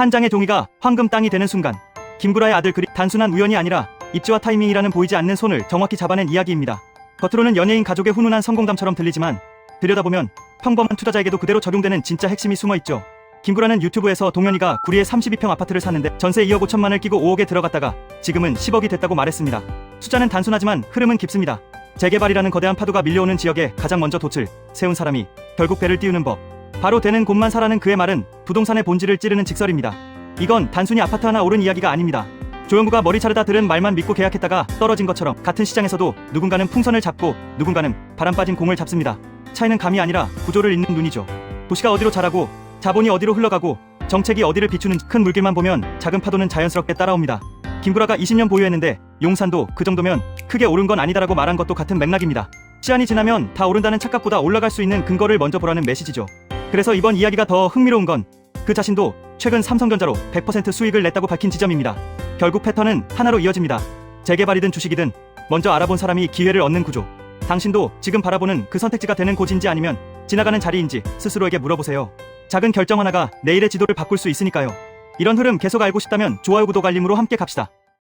한 장의 종이가 황금 땅이 되는 순간 김구라의 아들 그리 단순한 우연이 아니라 입지와 타이밍이라는 보이지 않는 손을 정확히 잡아낸 이야기입니다. 겉으로는 연예인 가족의 훈훈한 성공담처럼 들리지만 들여다보면 평범한 투자자에게도 그대로 적용되는 진짜 핵심이 숨어 있죠. 김구라는 유튜브에서 동현이가 구리에 32평 아파트를 샀는데 전세 2억 5천만을 끼고 5억에 들어갔다가 지금은 10억이 됐다고 말했습니다. 숫자는 단순하지만 흐름은 깊습니다. 재개발이라는 거대한 파도가 밀려오는 지역에 가장 먼저 돛을 세운 사람이 결국 배를 띄우는 법. 바로 되는 곳만 사라는 그의 말은 부동산의 본질을 찌르는 직설입니다. 이건 단순히 아파트 하나 오른 이야기가 아닙니다. 조영구가 머리 차르다 들은 말만 믿고 계약했다가 떨어진 것처럼 같은 시장에서도 누군가는 풍선을 잡고 누군가는 바람 빠진 공을 잡습니다. 차이는 감이 아니라 구조를 잇는 눈이죠. 도시가 어디로 자라고 자본이 어디로 흘러가고 정책이 어디를 비추는 큰 물길만 보면 작은 파도는 자연스럽게 따라옵니다. 김구라가 20년 보유했는데 용산도 그 정도면 크게 오른 건 아니다라고 말한 것도 같은 맥락입니다. 시간이 지나면 다 오른다는 착각보다 올라갈 수 있는 근거를 먼저 보라는 메시지죠. 그래서 이번 이야기가 더 흥미로운 건 그 자신도 최근 삼성전자로 100% 수익을 냈다고 밝힌 지점입니다. 결국 패턴은 하나로 이어집니다. 재개발이든 주식이든 먼저 알아본 사람이 기회를 얻는 구조. 당신도 지금 바라보는 그 선택지가 되는 곳인지 아니면 지나가는 자리인지 스스로에게 물어보세요. 작은 결정 하나가 내일의 지도를 바꿀 수 있으니까요. 이런 흐름 계속 알고 싶다면 좋아요 구독 알림으로 함께 갑시다.